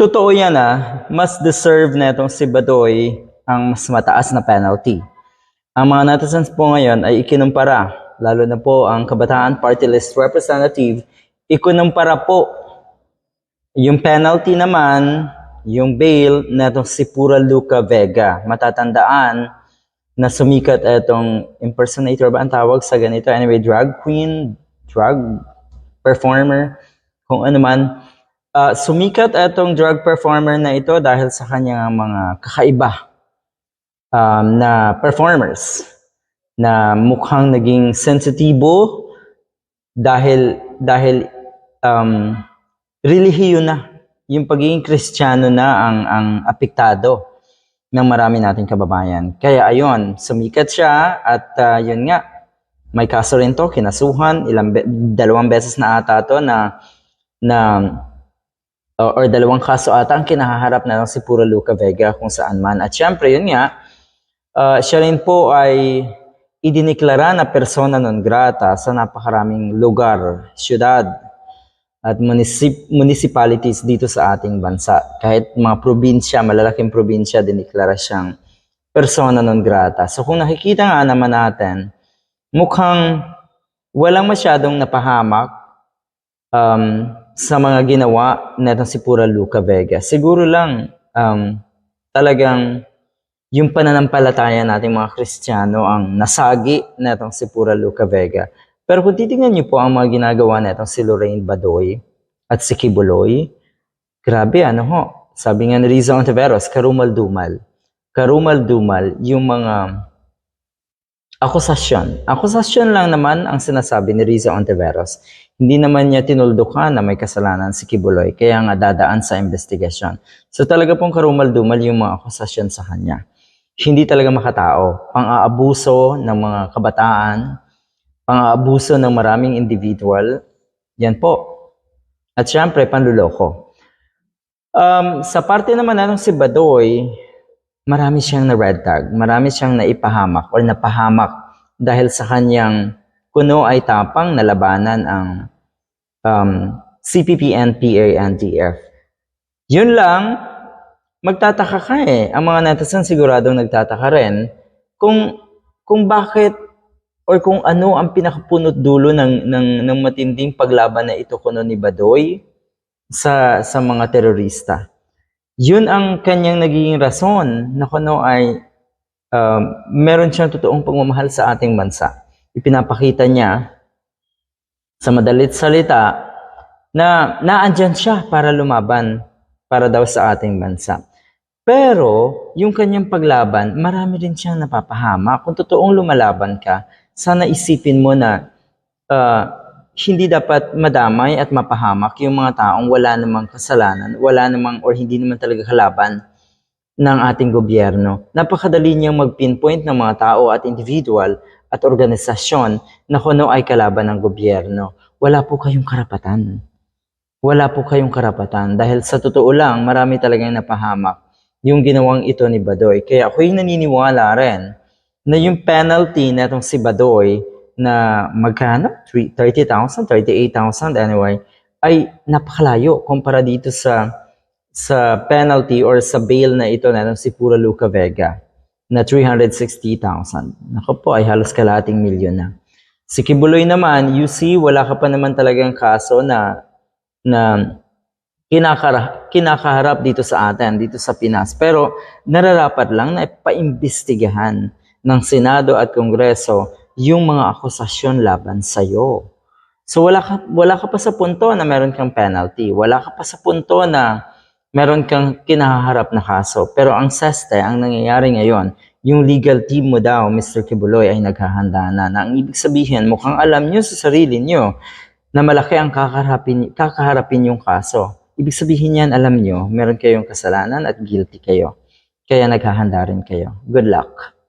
Totoo yan ah, mas deserve na itong si Badoy ang mas mataas na penalty. Ang mga netizens po ngayon ay ikinumpara, lalo na po ang Kabataan Party List Representative, ikunumpara po yung penalty naman, yung bail na itong si Pura Luca Vega. Matatandaan na sumikat itong impersonator ba ang tawag sa ganito? Anyway, drag queen, drag performer, kung ano man. Ah, sumikat itong drug performer na ito dahil sa kanyang mga kakaiba um, na performers na mukhang naging sensitibo dahil dahil um, relihiyo na yung pagiging kristyano na ang ang apektado ng marami nating kababayan. Kaya ayon, sumikat siya at ah, yun nga, may kaso rin to, kinasuhan, ilang be- dalawang beses na ata to na na uh, or dalawang kaso ata ang kinaharap na lang si Puro Luca Vega kung saan man. At syempre, yun nga, uh, siya rin po ay idiniklara na persona non grata sa napakaraming lugar, syudad, at municip- municipalities dito sa ating bansa. Kahit mga probinsya, malalaking probinsya, diniklara siyang persona non grata. So kung nakikita nga naman natin, mukhang walang masyadong napahamak um, sa mga ginawa netong si Pura Luca Vega. Siguro lang um, talagang yung pananampalataya nating mga Kristiyano ang nasagi netong si Pura Luca Vega. Pero kung titingnan niyo po ang mga ginagawa netong si Lorraine Badoy at si Kibuloy, grabe ano ho. Sabi nga ni Riza Ontiveros, karumal-dumal. Karumal-dumal yung mga akusasyon. Akusasyon lang naman ang sinasabi ni Riza Ontiveros. Hindi naman niya tinuldukan na may kasalanan si Kibuloy, kaya nga dadaan sa investigasyon. So talaga pong karumal-dumal yung mga akusasyon sa kanya. Hindi talaga makatao. Pang-aabuso ng mga kabataan, pang-aabuso ng maraming individual, yan po. At syempre, panluloko. Um, sa parte naman na si Badoy, marami siyang na red tag, marami siyang naipahamak or napahamak dahil sa kanyang kuno ay tapang na labanan ang um, CPP, NPA, NTF. Yun lang, magtataka ka eh. Ang mga netizen siguradong nagtataka rin kung, kung bakit or kung ano ang pinakapunot dulo ng, ng, ng matinding paglaban na ito kuno ni Badoy sa, sa mga terorista yun ang kanyang nagiging rason na kuno ay um, meron siyang totoong pagmamahal sa ating bansa. Ipinapakita niya sa madalit salita na naandyan siya para lumaban para daw sa ating bansa. Pero yung kanyang paglaban, marami rin siyang napapahama. Kung totoong lumalaban ka, sana isipin mo na uh, hindi dapat madamay at mapahamak yung mga taong wala namang kasalanan, wala namang or hindi naman talaga kalaban ng ating gobyerno. Napakadali niyang mag-pinpoint ng mga tao at individual at organisasyon na kuno ay kalaban ng gobyerno. Wala po kayong karapatan. Wala po kayong karapatan dahil sa totoo lang, marami talagang napahamak yung ginawang ito ni Badoy. Kaya ako'y naniniwala rin na yung penalty na itong si Badoy na magkano? 30,000, 38,000 anyway, ay napakalayo kumpara dito sa sa penalty or sa bail na ito na si Pura Luca Vega na 360,000. Nako po, ay halos kalating milyon na. Si Kibuloy naman, you see, wala ka pa naman talagang kaso na na kinakara, kinakaharap dito sa atin, dito sa Pinas. Pero nararapat lang na paimbestigahan ng Senado at Kongreso yung mga akusasyon laban sa iyo. So wala ka wala ka pa sa punto na meron kang penalty, wala ka pa sa punto na meron kang kinaharap na kaso. Pero ang SESTE, ang nangyayari ngayon, yung legal team mo daw, Mr. Kibuloy, ay naghahanda na. Na ang ibig sabihin, mukhang alam nyo sa sarili nyo na malaki ang kakaharapin, kakaharapin yung kaso. Ibig sabihin yan, alam nyo, meron kayong kasalanan at guilty kayo. Kaya naghahanda rin kayo. Good luck.